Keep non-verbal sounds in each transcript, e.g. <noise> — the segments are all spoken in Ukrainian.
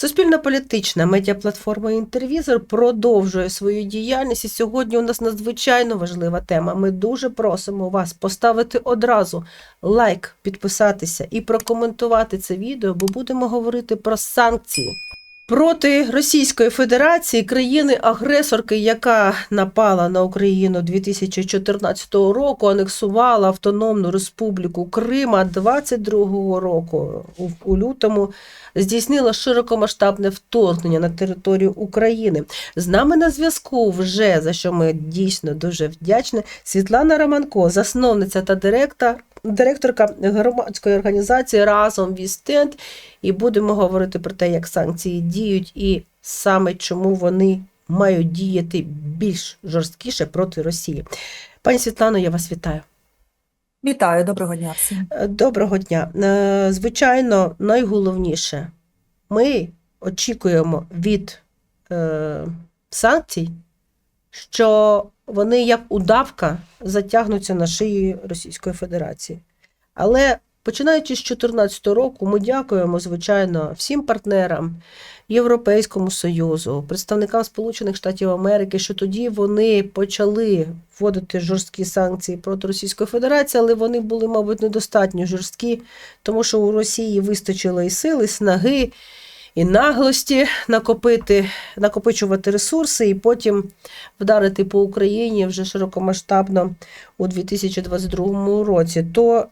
Суспільно-політична медіаплатформа Інтервізор продовжує свою діяльність. І сьогодні у нас надзвичайно важлива тема. Ми дуже просимо вас поставити одразу лайк, підписатися і прокоментувати це відео, бо будемо говорити про санкції. Проти Російської Федерації країни-агресорки, яка напала на Україну 2014 року, анексувала Автономну Республіку Крима 22 року у, лютому здійснила широкомасштабне вторгнення на територію України. З нами на зв'язку вже за що ми дійсно дуже вдячні. Світлана Романко, засновниця та директор, директорка громадської організації разом Вістенд. І будемо говорити про те, як санкції діють, і саме чому вони мають діяти більш жорсткіше проти Росії. Пані Світлано, я вас вітаю. Вітаю, доброго дня всім. Е, Доброго дня. Е, Звичайно, найголовніше, ми очікуємо від е, санкцій, що вони як удавка затягнуться на шиї Російської Федерації. Але починаючи з 2014 року, ми дякуємо, звичайно, всім партнерам, Європейському Союзу, представникам Сполучених Штатів Америки, що тоді вони почали вводити жорсткі санкції проти Російської Федерації, але вони були, мабуть, недостатньо жорсткі, тому що у Росії вистачило і сили, і снаги, і наглості накопити, накопичувати ресурси і потім вдарити по Україні вже широкомасштабно у 2022 році. То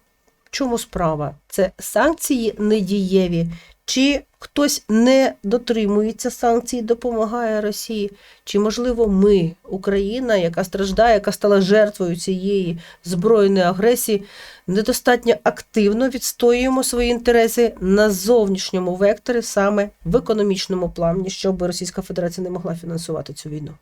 чому справа? Це санкції недієві, чи хтось не дотримується санкцій, допомагає Росії, чи, можливо, ми, Україна, яка страждає, яка стала жертвою цієї збройної агресії, недостатньо активно відстоюємо свої інтереси на зовнішньому векторі, саме в економічному плані, щоб Російська Федерація не могла фінансувати цю війну.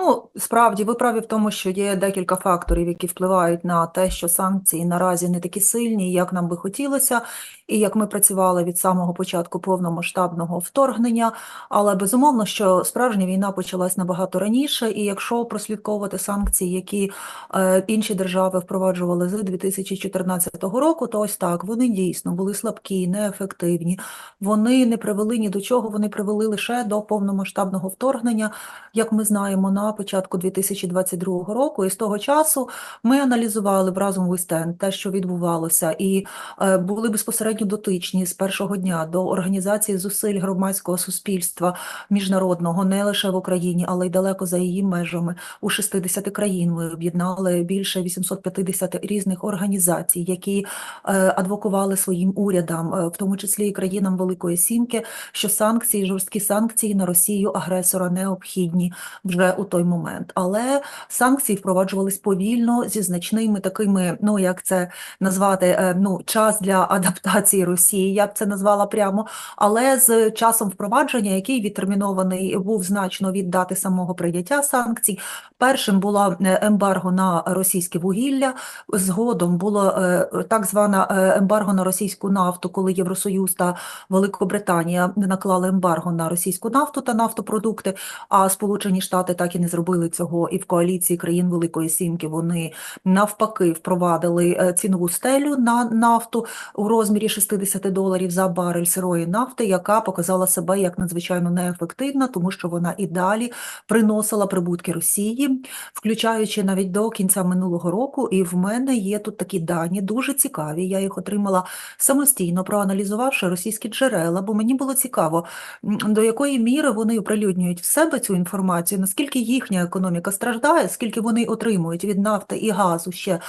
Ну, справді, ви праві в тому, що є декілька факторів, які впливають на те, що санкції наразі не такі сильні, як нам би хотілося, і як ми працювали від самого початку повномасштабного вторгнення. Але безумовно, що справжня війна почалась набагато раніше, і якщо прослідковувати санкції, які е, інші держави впроваджували з 2014 року, то ось так вони дійсно були слабкі, неефективні. Вони не привели ні до чого, вони привели лише до повномасштабного вторгнення, як ми знаємо, на початку 2022 року. І з того часу ми аналізували б разом Вістен те, що відбувалося, і е, були безпосередньо дотичні з першого дня до організації зусиль громадського суспільства міжнародного не лише в Україні, але й далеко за її межами. У 60 країн ми об'єднали більше 850 різних організацій, які е, адвокували своїм урядам, е, в тому числі і країнам Великої Сімки, що санкції, жорсткі санкції на Росію агресора необхідні вже у той момент. Але санкції впроваджувались повільно зі значними такими, ну як це назвати, е, ну час для <laughs> адаптації Росії, я б це назвала прямо. Але з часом впровадження, який відтермінований був значно від дати самого прийняття санкцій. Першим було е, ембарго на російське вугілля. Згодом було е, так звана е, ембарго на російську нафту, коли Євросоюз та Великобританія наклали ембарго на російську нафту та нафтопродукти. А Сполучені Штати так і не зробили цього. І в коаліції країн Великої Сімки вони навпаки впровадили е, цінову стелю на нафту у розмірі 60 доларів за барель сирої нафти, яка показала себе як надзвичайно неефективна, тому що вона і далі приносила прибутки Росії, включаючи навіть до кінця минулого року. І в мене є тут такі дані дуже цікаві. Я їх отримала самостійно, проаналізувавши російські джерела, бо мені було цікаво, до якої міри вони оприлюднюють в себе цю інформацію, наскільки їхня економіка страждає, скільки вони отримують від нафти і газу ще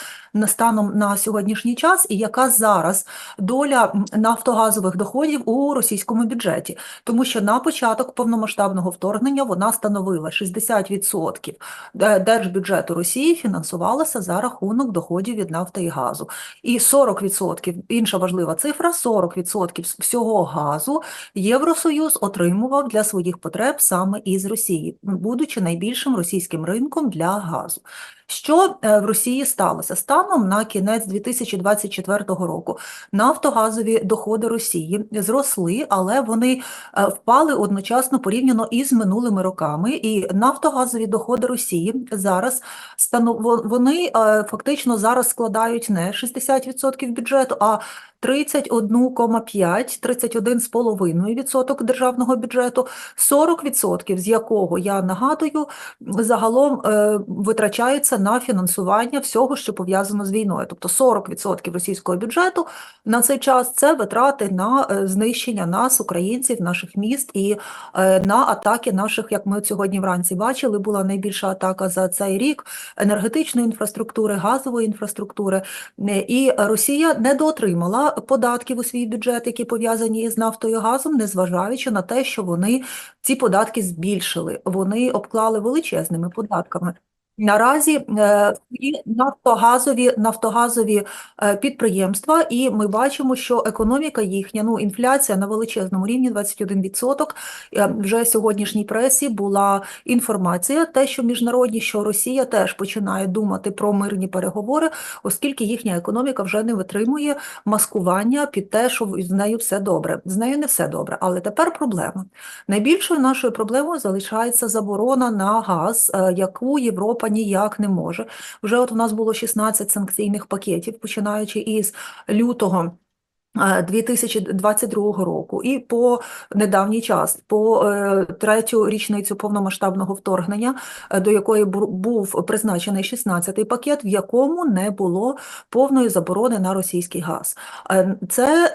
станом на сьогоднішній час, і яка зараз доля нафтогазових доходів у російському бюджеті, тому що на початок повномасштабного вторгнення вона становила 60% держбюджету Росії фінансувалося за рахунок доходів від нафти і газу. І 40%, інша важлива цифра, 40% всього газу Євросоюз отримував для своїх потреб саме із Росії, будучи найбільшим російським ринком для газу. Що е, в Росії сталося? Станом на кінець 2024 року нафтогазові доходи Росії зросли, але вони е, впали одночасно порівняно із минулими роками. І нафтогазові доходи Росії зараз вони е, фактично зараз складають не 60% бюджету, а 31,5, 31,5% державного бюджету, 40% з якого, я нагадую, загалом е, витрачається на фінансування всього, що пов'язано з війною. Тобто 40% російського бюджету на цей час це витрати на е, знищення нас, українців, наших міст і е, на атаки наших, як ми сьогодні вранці бачили, була найбільша атака за цей рік енергетичної інфраструктури, газової інфраструктури. І Росія недоотримала податків у свій бюджет, які пов'язані з нафтою і газом, незважаючи на те, що вони ці податки збільшили. Вони обклали величезними податками. Наразі е, і нафтогазові, нафтогазові е, підприємства, і ми бачимо, що економіка їхня, ну інфляція на величезному рівні 21%. Е, Вже сьогоднішній пресі була інформація, те, що міжнародні, що Росія теж починає думати про мирні переговори, оскільки їхня економіка вже не витримує маскування під те, що з нею все добре. З нею не все добре, але тепер проблема. Найбільшою нашою проблемою залишається заборона на газ, яку Європа ніяк не може. Вже от у нас було 16 санкційних пакетів, починаючи із лютого. Е, 2022 року і по недавній час, по е, третю річницю повномасштабного вторгнення, е, до якої бу- був призначений 16-й пакет, в якому не було повної заборони на російський газ. Е, Це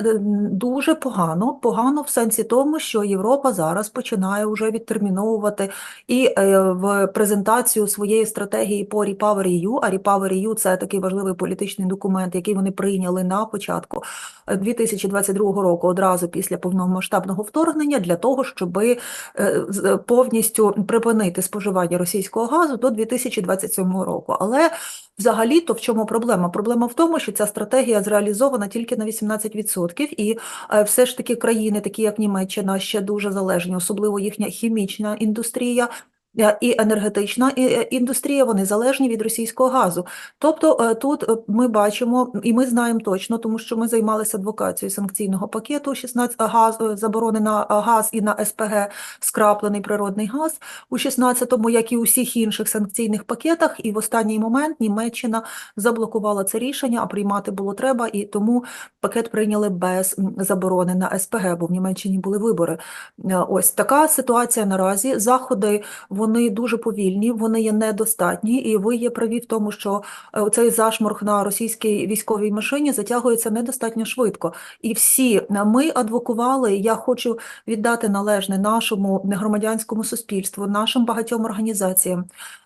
дуже погано, погано в сенсі тому, що Європа зараз починає вже відтерміновувати і в презентацію своєї стратегії по REPowerEU, а REPowerEU – це такий важливий політичний документ, який вони прийняли на початку 2022 року, одразу після повномасштабного вторгнення, для того, щоб повністю припинити споживання російського газу до 2027 року. Але взагалі-то в чому проблема? Проблема в тому, що ця стратегія зреалізована тільки на 18%, і е, все ж таки країни, такі як Німеччина, ще дуже залежні, особливо їхня хімічна індустрія. Е, І енергетична е, індустрія, вони залежні від російського газу. Тобто е, тут ми бачимо, і ми знаємо точно, тому що ми займалися адвокацією санкційного пакету 16 газ, заборони на газ і на СПГ, скраплений природний газ у 16-му, як і у всіх інших санкційних пакетах. І в останній момент Німеччина заблокувала це рішення, а приймати було треба, і тому пакет прийняли без заборони на СПГ, бо в Німеччині були вибори. Ось така ситуація наразі. Заходи вони дуже повільні, вони є недостатні, і ви є праві в тому, що е, цей зашморг на російській військовій машині затягується недостатньо швидко. І всі е, ми адвокували. Я хочу віддати належне нашому громадянському суспільству, нашим багатьом організаціям,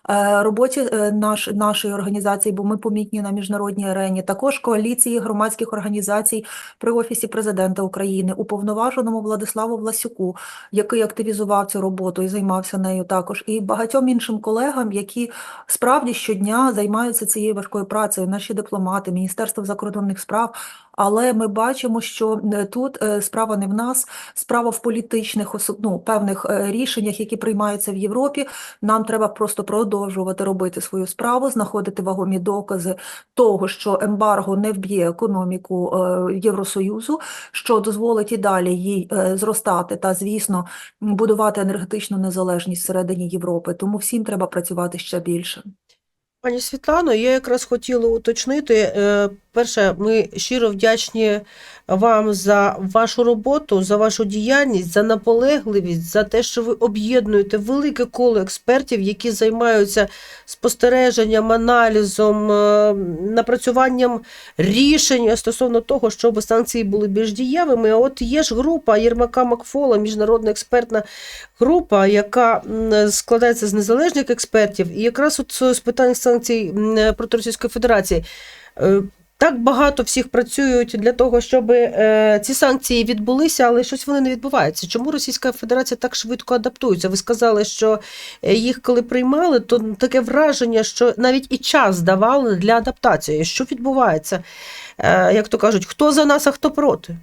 е, роботі наш, нашої організації, бо ми помітні на міжнародній арені, також коаліції громадських організацій при Офісі президента України, уповноваженому Владиславу Власюку, який активізував цю роботу і займався нею також, і багатьом іншим колегам, які справді щодня займаються цією важкою працею, наші дипломати, Міністерство закордонних справ. Але ми бачимо, що е, тут е, справа не в нас, справа в політичних ну, певних е, рішеннях, які приймаються в Європі. Нам треба просто продовжувати робити свою справу, знаходити вагомі докази того, що ембарго не вб'є економіку Євросоюзу, що дозволить і далі їй зростати та, звісно, будувати енергетичну незалежність всередині Європи. Тому всім треба працювати ще більше. Пані Світлано, я якраз хотіла уточнити. е, Перше, ми щиро вдячні вам за вашу роботу, за вашу діяльність, за наполегливість, за те, що ви об'єднуєте велике коло експертів, які займаються спостереженням, аналізом, е, напрацюванням рішень стосовно того, щоб санкції були більш дієвими. А от є ж група Єрмака Макфола, міжнародна експертна група, яка складається з незалежних експертів, і якраз от з питань санкцій м, проти Російської Федерації. Е, Так багато всіх працюють для того, щоб е, ці санкції відбулися, але щось вони не відбуваються. Чому Російська Федерація так швидко адаптується? Ви сказали, що е, їх коли приймали, то таке враження, що навіть і час давали для адаптації. Що відбувається? Е, як то кажуть, хто за нас, а хто проти?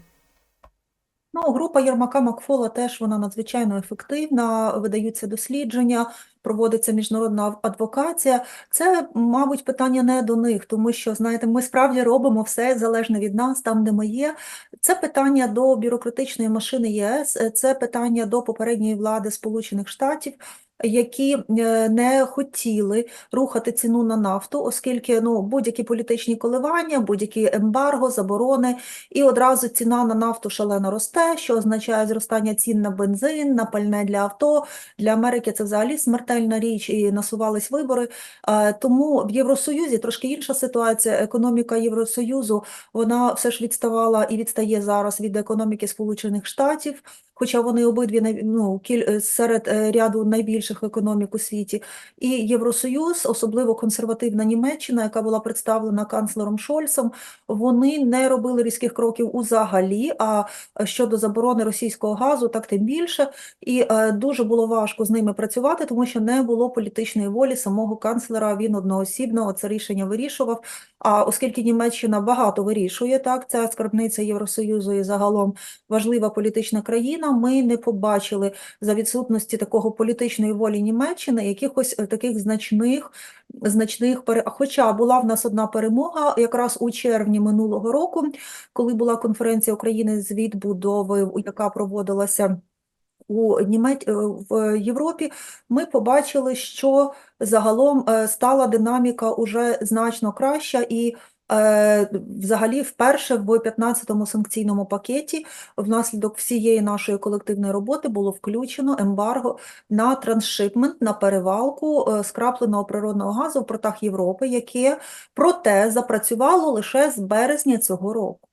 Ну, група Єрмака Макфола теж вона надзвичайно ефективна, видаються дослідження проводиться міжнародна адвокація, це, мабуть, питання не до них, тому що, знаєте, ми справді робимо все залежне від нас, там, де ми є. Це питання до бюрократичної машини ЄС, е, це питання до попередньої влади Сполучених Штатів, які е, не хотіли рухати ціну на нафту, оскільки ну, будь-які політичні коливання, будь-які ембарго, заборони, і одразу ціна на нафту шалено росте, що означає зростання цін на бензин, на пальне для авто. Для Америки це взагалі смертельна річ, і насувались вибори. Е, Тому в Євросоюзі трошки інша ситуація. Економіка Євросоюзу вона все ж відставала і відстає зараз від економіки Сполучених Штатів. Хоча вони обидві ну, е, серед е, ряду найбільших економік у світі, і Євросоюз, особливо консервативна Німеччина, яка була представлена канцлером Шольцем, вони не робили різких кроків узагалі. А щодо заборони російського газу, так тим більше. І е, дуже було важко з ними працювати, тому що не було політичної волі самого канцлера. Він одноосібно це рішення вирішував. А оскільки Німеччина багато вирішує, так ця скарбниця Євросоюзу і загалом важлива політична країна, ми не побачили за відсутності такого політичної волі Німеччини якихось е, таких значних значних пере... Хоча була в нас одна перемога якраз у червні минулого року, коли була конференція України з відбудови, яка проводилася у Німеч... е, в Європі, ми побачили, що загалом е, стала динаміка уже значно краща і взагалі вперше в 15-му санкційному пакеті внаслідок всієї нашої колективної роботи було включено ембарго на трансшипмент, на перевалку е, скрапленого природного газу в портах Європи, яке проте запрацювало лише з березня цього року.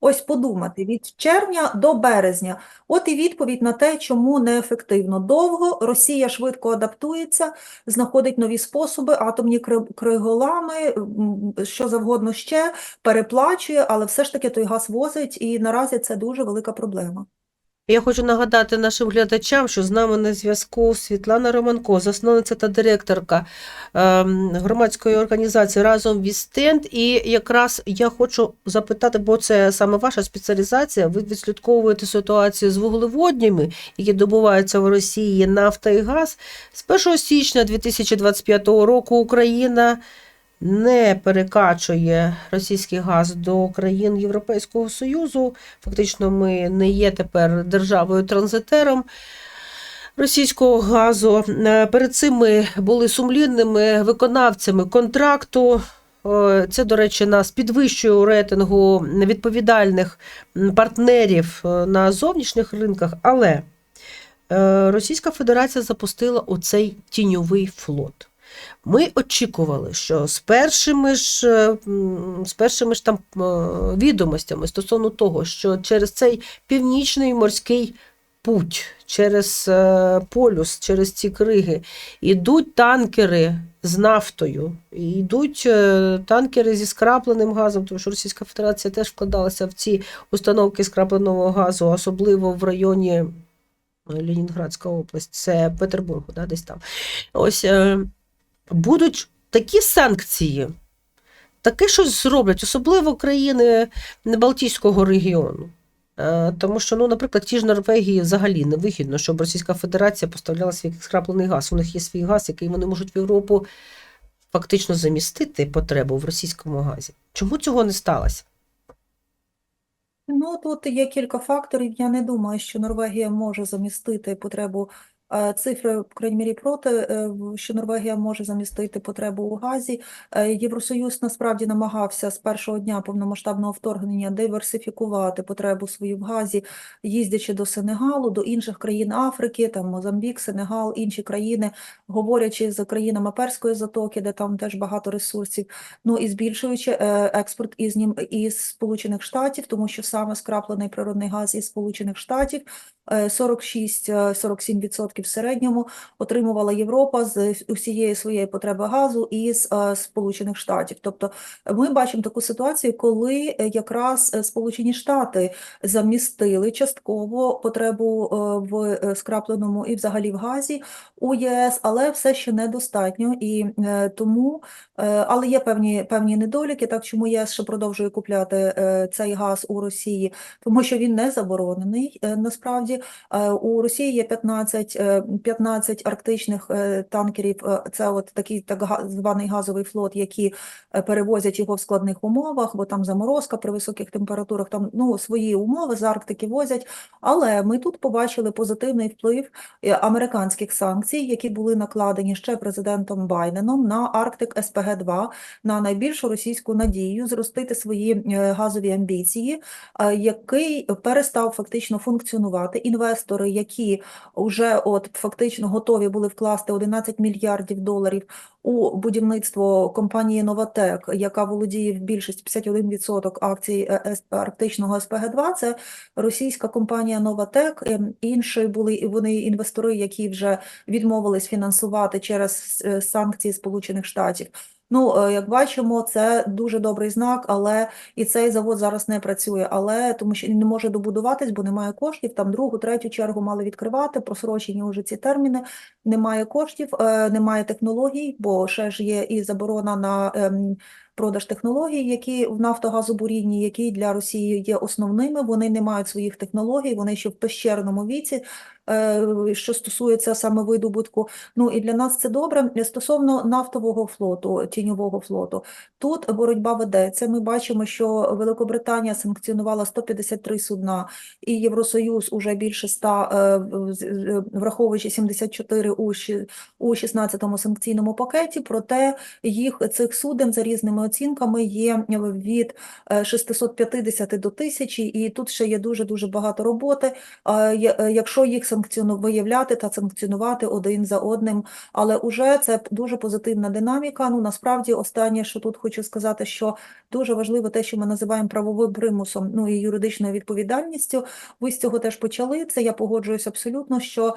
Ось подумати, від червня до березня. От і відповідь на те, чому неефективно. Довго Росія швидко адаптується, знаходить нові способи, атомні криголами, що завгодно ще, переплачує, але все ж таки той газ возить, і наразі це дуже велика проблема. Я хочу нагадати нашим глядачам, що з нами на зв'язку Світлана Романко, засновниця та директорка ем, громадської організації разом Вістенд. І якраз я хочу запитати, бо це саме ваша спеціалізація. Ви відслідковуєте ситуацію з вуглеводнями, які добуваються в Росії нафта і газ. З 1 січня 2025 року Україна не перекачує російський газ до країн Європейського Союзу. Фактично, ми не є тепер державою-транзитером російського газу. Е, Перед цим ми були сумлінними виконавцями контракту. Е, Це, до речі, нас підвищує у рейтингу відповідальних партнерів е, на зовнішніх ринках, але Російська Федерація запустила оцей тіньовий флот. Ми очікували, що з першими ж, е, з першими ж там е, відомостями стосовно того, що через цей північний морський путь, через е, полюс, через ці криги, йдуть танкери з нафтою, йдуть танкери зі скрапленим газом, тому що Російська Федерація теж вкладалася в ці установки скрапленого газу, особливо в районі Ленінградська область, це Петербург, да, десь там. Ось будуть такі санкції, таке щось зроблять, особливо країни Балтійського регіону. Е, Тому що, ну, наприклад, ті ж Норвегії взагалі не вигідно, щоб Російська Федерація поставляла свій скраплений газ. У них є свій газ, який вони можуть в Європу фактично замістити потребу в російському газі. Чому цього не сталося? Ну, тут є кілька факторів. Я не думаю, що Норвегія може замістити потребу. Е, Цифри, в крайній мірі, проти, е, що Норвегія може замістити потребу у газі. Е, Євросоюз насправді намагався з першого дня повномасштабного вторгнення диверсифікувати потребу свою в газі, їздячи до Сенегалу, до інших країн Африки, там Мозамбік, Сенегал, інші країни, говорячи з країнами Перської затоки, де там теж багато ресурсів, ну і збільшуючи експорт із ним із Сполучених Штатів, тому що саме скраплений природний газ із Сполучених Штатів е, 46-47% в середньому отримувала Європа з усієї своєї потреби газу із е, Сполучених Штатів. Тобто ми бачимо таку ситуацію, коли е, якраз е, Сполучені Штати замістили частково потребу в скрапленому і взагалі в газі у ЄС, але все ще недостатньо. І тому, але є певні, певні недоліки, так чому ЄС ще продовжує купляти цей газ у Росії, тому що він не заборонений насправді. У Росії є 15 е, 15 арктичних е, танкерів. е, Це от такий так званий газовий флот, які е, перевозять його в складних умовах, бо там заморозка при високих температурах, там ну свої умови з Арктики возять. Але ми тут побачили позитивний вплив е, американських санкцій, які були накладені ще президентом Байденом на Арктик СПГ 2 на найбільшу російську надію зростити свої е, газові амбіції, е, який перестав фактично функціонувати. Інвестори, які вже от фактично готові були вкласти 11 мільярдів доларів у будівництво компанії Новатек, яка володіє в більшості 51% акцій е, арктичного СПГ-2, це російська компанія Новатек. Ем, Інші були вони інвестори, які вже відмовились фінансувати через е, санкції Сполучених Штатів. Ну, е, як бачимо, це дуже добрий знак, але і цей завод зараз не працює, але тому що він не може добудуватись, бо немає коштів. Там другу, третю чергу мали відкривати, просрочені вже ці терміни. Немає коштів, е, немає технологій, бо ще ж є і заборона на ем, продаж технологій, які в нафтогазобурінні, які для Росії є основними. Вони не мають своїх технологій, вони ще в пещерному віці, е, що стосується саме видобутку. Ну і для нас це добре. Стосовно нафтового флоту, тіньового флоту, тут боротьба ведеться. Ми бачимо, що Великобританія санкціонувала 153 судна, і Євросоюз уже більше 100, е, враховуючи 74 у у 16-му санкційному пакеті. Проте їх цих суден за різними оцінками є від е, 650 до 1000, і тут ще є дуже дуже багато роботи. Е, е, Якщо їх санкціону виявляти та санкціонувати один за одним, але уже це дуже позитивна динаміка. Ну насправді останнє, що тут хочу сказати, що дуже важливо те, що ми називаємо правовим примусом, ну і юридичною відповідальністю. Ви з цього теж почали. Це я погоджуюсь абсолютно, що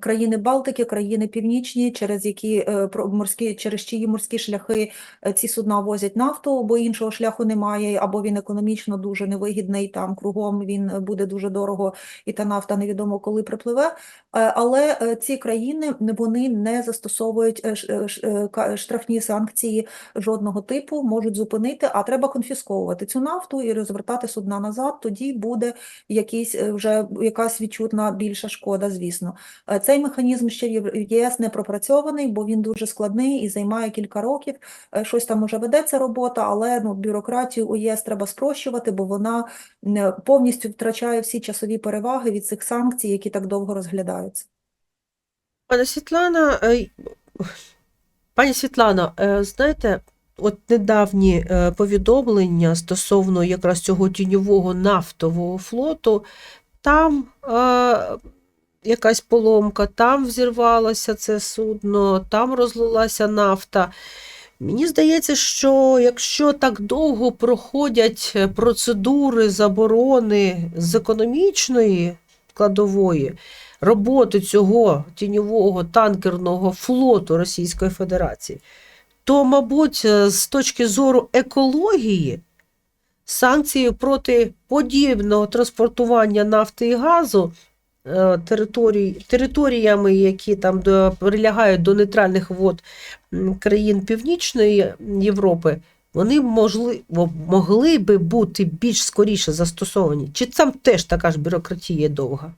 країни Балтики, країни північні, через які е, морські, через чиї морські шляхи е, ці судна возять нафту, бо іншого шляху немає, або він економічно дуже невигідний. Там кругом він буде дуже дорого, і та нафта невідомо коли припливе. Е, Але е, ці країни вони не застосовують е, штрафні санкції жодного типу, можуть зупинити, а треба конфісковувати цю нафту і розвертати судна назад. Тоді буде якийсь вже якась відчутна більша шкода, звісно. Цей механізм ще в ЄС не пропрацьований, бо він дуже складний і займає кілька років. Щось там уже ведеться робота, але ну, бюрократію у треба спрощувати, бо вона повністю втрачає всі часові переваги від цих санкцій, які так довго розглядаються. Пане Світлана, е, пані Світлано, е, знаєте, от недавні е, повідомлення стосовно якраз цього тіньового нафтового флоту, там е, якась поломка, там взірвалося це судно, там розлилася нафта. Мені здається, що якщо так довго проходять е, процедури заборони з економічної складової, роботи цього тіньового танкерного флоту Російської Федерації, то, мабуть, е, з точки зору екології, санкції проти подібного транспортування нафти і газу територій, територіями, які там до, прилягають до нейтральних вод країн Північної Європи, вони можливо могли би бути більш скоріше застосовані. Чи там теж така ж бюрократія довга?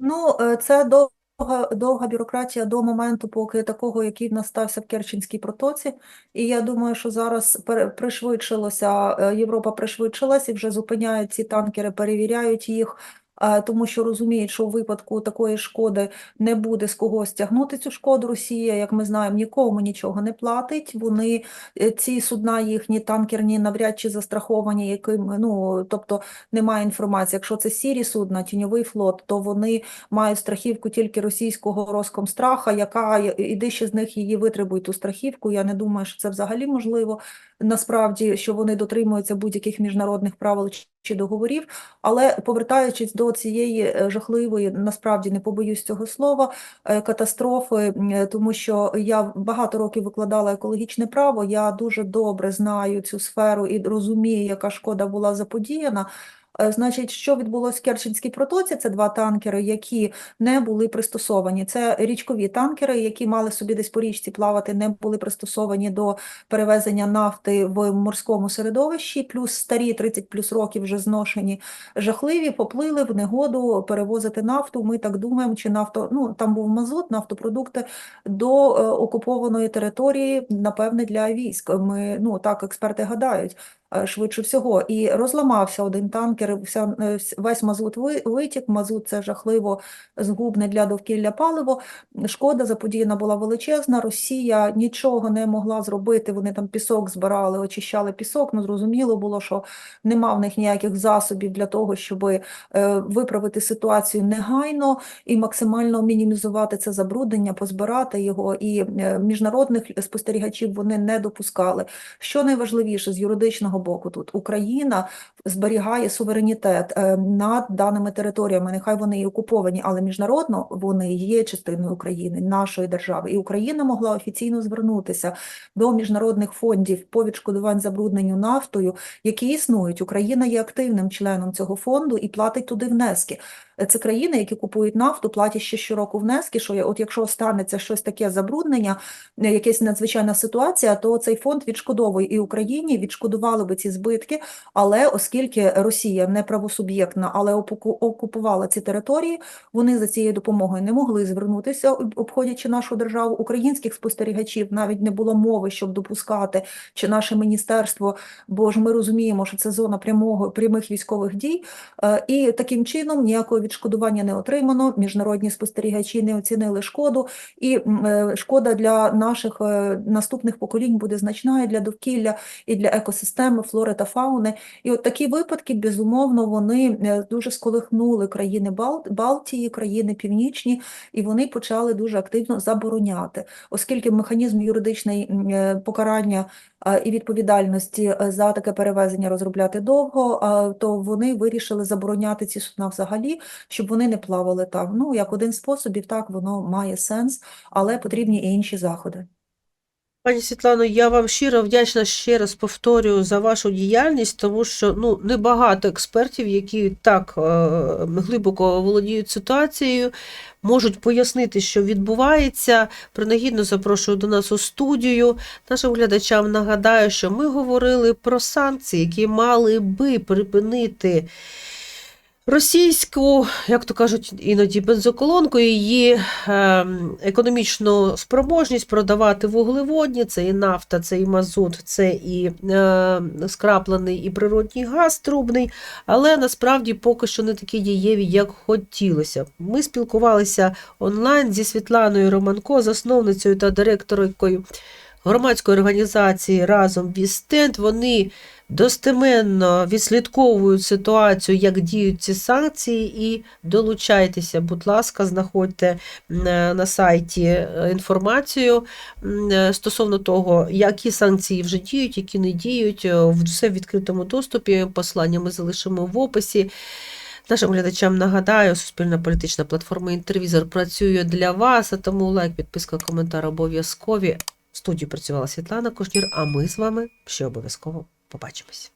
Ну, е, це довга, довга бюрократія до моменту, поки такого, який в нас стався в Керченській протоці. І я думаю, що зараз пришвидшилося, е, Європа пришвидшилась і вже зупиняють ці танкери, перевіряють їх, е, тому що розуміють, що у випадку такої шкоди не буде з когось тягнути цю шкоду. Росія, як ми знаємо, нікому нічого не платить. Вони е, ці судна їхні танкерні навряд чи застраховані, яким ну тобто немає інформації. Якщо це сірі судна, тіньовий флот, то вони мають страхівку тільки російського Роскомстраха, яка іди ще з них її витребують ту страхівку. Я не думаю, що це взагалі можливо. Насправді, що вони дотримуються будь-яких міжнародних правил чи- договорів. Але повертаючись до цієї е, жахливої, насправді не побоюсь цього слова, е, катастрофи, е, тому що я багато років викладала екологічне право. Я дуже добре знаю цю сферу і розумію, яка шкода була заподіяна. Е, Значить, що відбулося в Керченській протоці? Це два танкери, які не були пристосовані. Це річкові танкери, які мали собі десь по річці плавати, не були пристосовані до перевезення нафти в морському середовищі, плюс старі 30 плюс років вже зношені, жахливі, поплили в негоду перевозити нафту. Ми так думаємо, чи нафто, ну там був мазут, нафтопродукти до е, окупованої території, напевне, для військ. Ми ну так експерти гадають. Е, Швидше всього, і розламався один танкер. Вся е, весь мазут витік. Мазут це жахливо згубне для довкілля паливо. Шкода заподіяна була величезна. Росія нічого не могла зробити. Вони там пісок збирали, очищали пісок. Ну зрозуміло було, що нема в них ніяких засобів для того, щоб е, виправити ситуацію негайно і максимально мінімізувати це забруднення, позбирати його. І міжнародних спостерігачів вони не допускали. Що найважливіше з юридичного боку тут Україна зберігає суверенітет е, над даними територіями. Нехай вони і окуповані, але міжнародно вони є частиною України, нашої держави. І Україна могла офіційно звернутися до міжнародних фондів по відшкодувань забрудненню нафтою, які існують. Україна є активним членом цього фонду і платить туди внески. Це країни, які купують нафту, платять ще щороку внески. Що от якщо станеться щось таке забруднення, е, якась надзвичайна ситуація, то цей фонд відшкодовує і Україні відшкодували би ці збитки. Але оскільки Росія не правосуб'єктна, але окупувала ці території, вони за цією допомогою не могли звернутися, об- обходячи нашу державу. Українських спостерігачів навіть не було мови, щоб допускати чи наше міністерство, бо ж ми розуміємо, що це зона прямого прямих військових дій. Е, І таким чином ніякого відшкодування не отримано. Міжнародні спостерігачі не оцінили шкоду, і е, шкода для наших е, наступних поколінь буде значна і для довкілля, і для екосистеми, флори та фауни. І от такі випадки, безумовно, вони е, дуже сколихнули країни Бал- Балтії, країни північні, і вони почали дуже активно забороняти, оскільки механізм е, покарання і відповідальності за таке перевезення розробляти довго, то вони вирішили забороняти ці судна взагалі, щоб вони не плавали там. Ну, як один з способів, так, воно має сенс, але потрібні і інші заходи. Пані Світлано, я вам щиро вдячна ще раз повторюю за вашу діяльність, тому що ну небагато експертів, які так е, глибоко володіють ситуацією, можуть пояснити, що відбувається. Принагідно запрошую до нас у студію. Нашим глядачам нагадаю, що ми говорили про санкції, які мали би припинити. Російську, як то кажуть, іноді бензоколонку, її е, економічну спроможність продавати вуглеводні, це і нафта, це і мазут, це і е, скраплений і природній газ трубний, але насправді поки що не такі дієві, як хотілося. Ми спілкувалися онлайн зі Світланою Романко, засновницею та директоркою громадської організації разом Бістенд. Вони достеменно відслідковують ситуацію, як діють ці санкції, і долучайтеся, будь ласка, знаходьте е, на сайті е, інформацію е, стосовно того, які санкції вже діють, які не діють. Все в відкритому доступі. Посилання ми залишимо в описі. Нашим глядачам нагадаю, суспільна політична платформа Інтервізор працює для вас, а тому лайк, підписка, коментар обов'язкові. В студії працювала Світлана Кушнір, а ми з вами ще обов'язково побачимось.